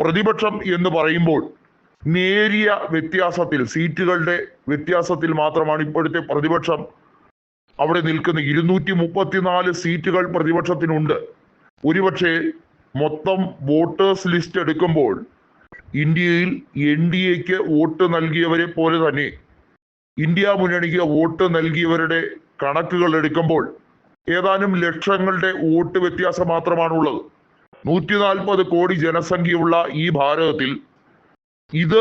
പ്രതിപക്ഷം എന്ന് പറയുമ്പോൾ നേരിയ വ്യത്യാസത്തിൽ സീറ്റുകളുടെ വ്യത്യാസത്തിൽ മാത്രമാണ് ഇപ്പോഴത്തെ പ്രതിപക്ഷം അവിടെ നിൽക്കുന്ന ഇരുന്നൂറ്റി മുപ്പത്തിനാല് സീറ്റുകൾ പ്രതിപക്ഷത്തിനുണ്ട്. ഒരുപക്ഷെ മൊത്തം വോട്ടേഴ്സ് ലിസ്റ്റ് എടുക്കുമ്പോൾ ഇന്ത്യയിൽ എൻ ഡി എക്ക് വോട്ട് നൽകിയവരെ പോലെ തന്നെ ഇന്ത്യ മുന്നണിക്ക് വോട്ട് നൽകിയവരുടെ കണക്കുകൾ എടുക്കുമ്പോൾ ഏതാനും ലക്ഷങ്ങളുടെ വോട്ട് വ്യത്യാസം മാത്രമാണുള്ളത്. നൂറ്റി നാൽപ്പത് കോടി ജനസംഖ്യയുള്ള ഈ ഭാരതത്തിൽ ഇത്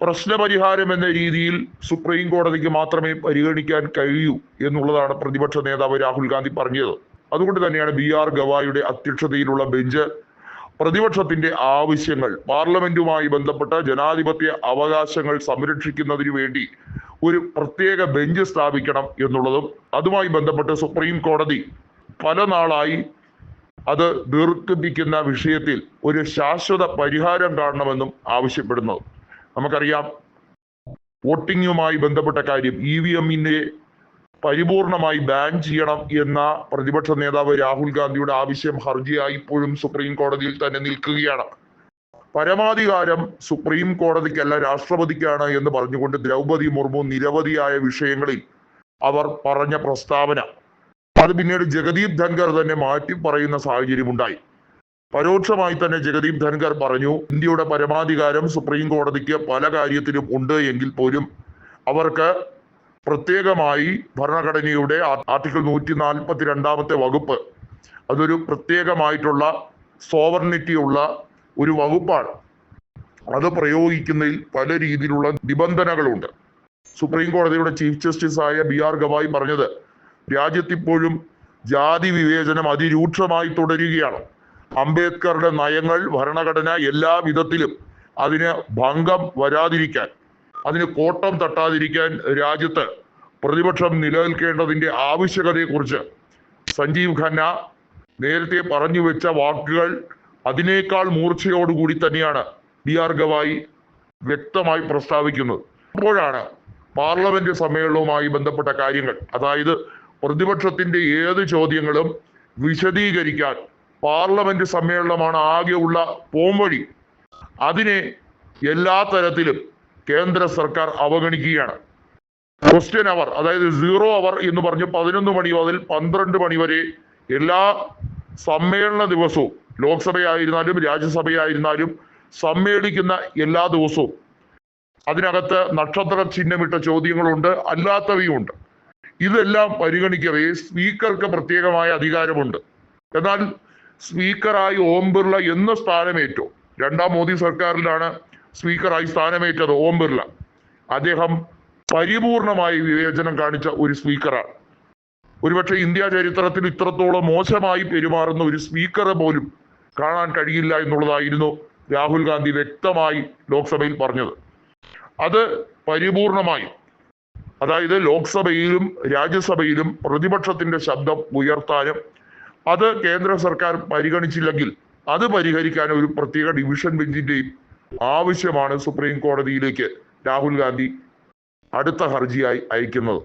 പ്രശ്നപരിഹാരം എന്ന രീതിയിൽ സുപ്രീം കോടതിക്ക് മാത്രമേ പരിഗണിക്കാൻ കഴിയൂ എന്നുള്ളതാണ് പ്രതിപക്ഷ നേതാവ് രാഹുൽ ഗാന്ധി പറഞ്ഞത്. അതുകൊണ്ട് തന്നെയാണ് ബി ആർ ഗവായിയുടെ അധ്യക്ഷതയിലുള്ള ബെഞ്ച് പ്രതിപക്ഷത്തിന്റെ ആവശ്യങ്ങൾ പാർലമെന്റുമായി ബന്ധപ്പെട്ട ജനാധിപത്യ അവകാശങ്ങൾ സംരക്ഷിക്കുന്നതിന് വേണ്ടി ഒരു പ്രത്യേക ബെഞ്ച് സ്ഥാപിക്കണം എന്നുള്ളതും അതുമായി ബന്ധപ്പെട്ട് സുപ്രീം കോടതി പല നാളായി അത് ദീർഘിപ്പിക്കുന്ന വിഷയത്തിൽ ഒരു ശാശ്വത പരിഹാരം കാണണമെന്നും ആവശ്യപ്പെടുന്നത് നമുക്കറിയാം വോട്ടിങ്ങുമായി ബന്ധപ്പെട്ട കാര്യം ഇ വി എമ്മിനെ പരിപൂർണമായി ബാൻ ചെയ്യണം എന്ന പ്രതിപക്ഷ നേതാവ് രാഹുൽ ഗാന്ധിയുടെ ആവശ്യം ഹർജിയായി ഇപ്പോഴും സുപ്രീം കോടതിയിൽ തന്നെ നിൽക്കുകയാണ്. പരമാധികാരം സുപ്രീം കോടതിക്കല്ല രാഷ്ട്രപതിക്കാണ് എന്ന് പറഞ്ഞുകൊണ്ട് ദ്രൗപതി മുർമു നിരവധിയായ വിഷയങ്ങളിൽ അവർ പറഞ്ഞ പ്രസ്താവന. അത് പിന്നീട് ജഗദീപ് ധൻഖർ തന്നെ മാറ്റി പറയുന്ന സാഹചര്യം ഉണ്ടായി. പരോക്ഷമായി തന്നെ ജഗദീപ് ധൻഖർ പറഞ്ഞു ഇന്ത്യയുടെ പരമാധികാരം സുപ്രീം കോടതിക്ക് പല കാര്യത്തിലും ഉണ്ട് എങ്കിൽ പോലും അവർക്ക് പ്രത്യേകമായി ഭരണഘടനയുടെ ആർട്ടിക്കിൾ നൂറ്റി നാൽപ്പത്തി രണ്ടാമത്തെ വകുപ്പ് അതൊരു പ്രത്യേകമായിട്ടുള്ള സോവർണിറ്റി ഉള്ള ഒരു വകുപ്പാണ്. അത് പ്രയോഗിക്കുന്നതിൽ പല രീതിയിലുള്ള നിബന്ധനകളുണ്ട്. സുപ്രീം കോടതിയുടെ ചീഫ് ജസ്റ്റിസ് ആയ ബി ആർ ഗവായി പറഞ്ഞത് രാജ്യത്തിപ്പോഴും ജാതി വിവേചനം അതിരൂക്ഷമായി തുടരുകയാണ്. അംബേദ്കറുടെ നയങ്ങൾ ഭരണഘടന എല്ലാ വിധത്തിലും അതിന് ഭംഗം വരാതിരിക്കാൻ അതിന് കോട്ടം തട്ടാതിരിക്കാൻ രാജ്യത്ത് പ്രതിപക്ഷം നിലനിൽക്കേണ്ടതിന്റെ ആവശ്യകതയെക്കുറിച്ച് സഞ്ജീവ് ഖന്ന നേരത്തെ പറഞ്ഞു വെച്ച വാക്കുകൾ അതിനേക്കാൾ മൂർച്ചയോടുകൂടി തന്നെയാണ് ബി ആർ ഗവായി വ്യക്തമായി പ്രസ്താവിക്കുന്നത്. അപ്പോഴാണ് പാർലമെന്റ് സമ്മേളനവുമായി ബന്ധപ്പെട്ട കാര്യങ്ങൾ അതായത് പ്രതിപക്ഷത്തിന്റെ ഏത് ചോദ്യങ്ങളും വിശദീകരിക്കാൻ പാർലമെന്റ് സമ്മേളനമാണ് ആകെയുള്ള പോംവഴി. അതിനെ എല്ലാ തരത്തിലും കേന്ദ്ര സർക്കാർ അവഗണിക്കുകയാണ്. ക്വസ്റ്റ്യൻ അവർ അതായത് സീറോ അവർ എന്ന് പറഞ്ഞ് പതിനൊന്ന് മണി മുതൽ പന്ത്രണ്ട് മണി വരെ എല്ലാ സമ്മേളന ദിവസവും ലോക്സഭയായിരുന്നാലും രാജ്യസഭയായിരുന്നാലും സമ്മേളിക്കുന്ന എല്ലാ ദിവസവും അതിനകത്ത് നക്ഷത്ര ചിഹ്നമിട്ട ചോദ്യങ്ങളുണ്ട് അല്ലാത്തവയുമുണ്ട്. ഇതെല്ലാം പരിഗണിക്കവേ സ്പീക്കർക്ക് പ്രത്യേകമായ അധികാരമുണ്ട്. എന്നാൽ സ്പീക്കറായി ഓം ബിർള എന്ന് സ്ഥാനമേറ്റു. രണ്ടാം മോദി സർക്കാരിലാണ് സ്പീക്കറായി സ്ഥാനമേറ്റത് ഓം ബിർള. അദ്ദേഹം പരിപൂർണമായി വിവേചനം കാണിച്ച ഒരു സ്പീക്കറാണ്. ഒരുപക്ഷെ ഇന്ത്യ ചരിത്രത്തിൽ ഇത്രത്തോളം മോശമായി പെരുമാറുന്ന ഒരു സ്പീക്കറെ പോലും കാണാൻ കഴിയില്ല എന്നുള്ളതായിരുന്നു രാഹുൽ ഗാന്ധി വ്യക്തമായി ലോക്സഭയിൽ പറഞ്ഞത്. അത് പരിപൂർണമായി അതായത് ലോക്സഭയിലും രാജ്യസഭയിലും പ്രതിപക്ഷത്തിന്റെ ശബ്ദം ഉയർത്താനും അത് കേന്ദ്ര സർക്കാർ പരിഗണിച്ചില്ലെങ്കിൽ അത് പരിഹരിക്കാൻ ഒരു പ്രത്യേക ഡിവിഷൻ ബെഞ്ചിന്റെയും ആവശ്യമാണ് സുപ്രീം കോടതിയിലേക്ക് രാഹുൽ ഗാന്ധി അടുത്ത ഹർജിയായി അയക്കുന്നത്.